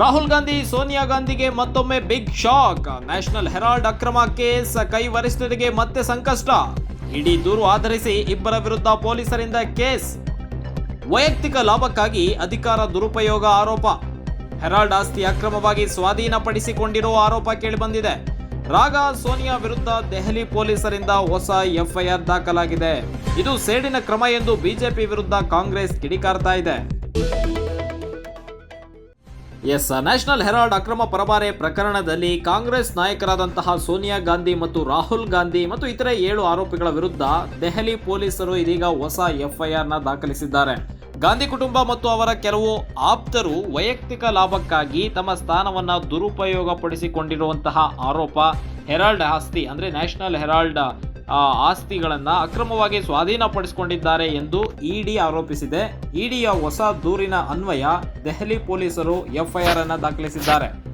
ರಾಹುಲ್ ಗಾಂಧಿ, ಸೋನಿಯಾ ಗಾಂಧಿಗೆ ಮತ್ತೊಮ್ಮೆ big shock national Herald ಅಕ್ರಮ ಕೇಸ್, ಕೈ ವರಿಷ್ಠರಿಗೆ ಮತ್ತೆ ಸಂಕಷ್ಟ. ಇಡೀ ದೂರು ಆಧರಿಸಿ ಇಬ್ಬರ ವಿರುದ್ಧ ಪೊಲೀಸರಿಂದ ಕೇಸ್. ವೈಯಕ್ತಿಕ ಲಾಭಕ್ಕಾಗಿ ಅಧಿಕಾರ ದುರುಪಯೋಗ ಆರೋಪ. ಹೆರಾಲ್ಡ್ ಆಸ್ತಿ ಅಕ್ರಮವಾಗಿ ಸ್ವಾಧೀನಪಡಿಸಿಕೊಂಡಿರುವ ಆರೋಪ ಕೇಳಿಬಂದಿದೆ. ರಾಗ, ಸೋನಿಯಾ ವಿರುದ್ಧ ದೆಹಲಿ ಪೊಲೀಸರಿಂದ ಹೊಸ ಎಫ್ಐಆರ್ ದಾಖಲಾಗಿದೆ. ಇದು ಸೇಡಿನ ಕ್ರಮ ಎಂದು ಬಿಜೆಪಿ ವಿರುದ್ಧ ಕಾಂಗ್ರೆಸ್ ಕಿಡಿಕಾರ್ತಾ ಇದೆ. ಎಸ್ ನ್ಯಾಷನಲ್ ಹೆರಾಲ್ಡ್ ಅಕ್ರಮ ಪರಭಾರೆ ಪ್ರಕರಣದಲ್ಲಿ ಕಾಂಗ್ರೆಸ್ ನಾಯಕರಾದಂತಹ ಸೋನಿಯಾ ಗಾಂಧಿ ಮತ್ತು ರಾಹುಲ್ ಗಾಂಧಿ ಮತ್ತು ಇತರೆ ಏಳು ಆರೋಪಿಗಳ ವಿರುದ್ಧ ದೆಹಲಿ ಪೊಲೀಸರು ಇದೀಗ ಹೊಸ ಎಫ್ಐಆರ್ನ ದಾಖಲಿಸಿದ್ದಾರೆ. ಗಾಂಧಿ ಕುಟುಂಬ ಮತ್ತು ಅವರ ಕೆಲವು ಆಪ್ತರು ವೈಯಕ್ತಿಕ ಲಾಭಕ್ಕಾಗಿ ತಮ್ಮ ಸ್ಥಾನವನ್ನು ದುರುಪಯೋಗಪಡಿಸಿಕೊಂಡಿರುವಂತಹ ಆರೋಪ ಹೆರಾಲ್ಡ್ ಆಸ್ತಿ, ಅಂದ್ರೆ ನ್ಯಾಷನಲ್ ಹೆರಾಲ್ಡ್ ಆಸ್ತಿಗಳನ್ನ ಅಕ್ರಮವಾಗಿ ಸ್ವಾಧೀನಪಡಿಸಿಕೊಂಡಿದ್ದಾರೆ ಎಂದು ಇಡಿ ಆರೋಪಿಸಿದೆ. ಇಡಿಯ ಹೊಸ ದೂರಿನ ಅನ್ವಯ ದೆಹಲಿ ಪೊಲೀಸರು ಎಫ್ಐಆರ್ ಅನ್ನು ದಾಖಲಿಸಿದ್ದಾರೆ.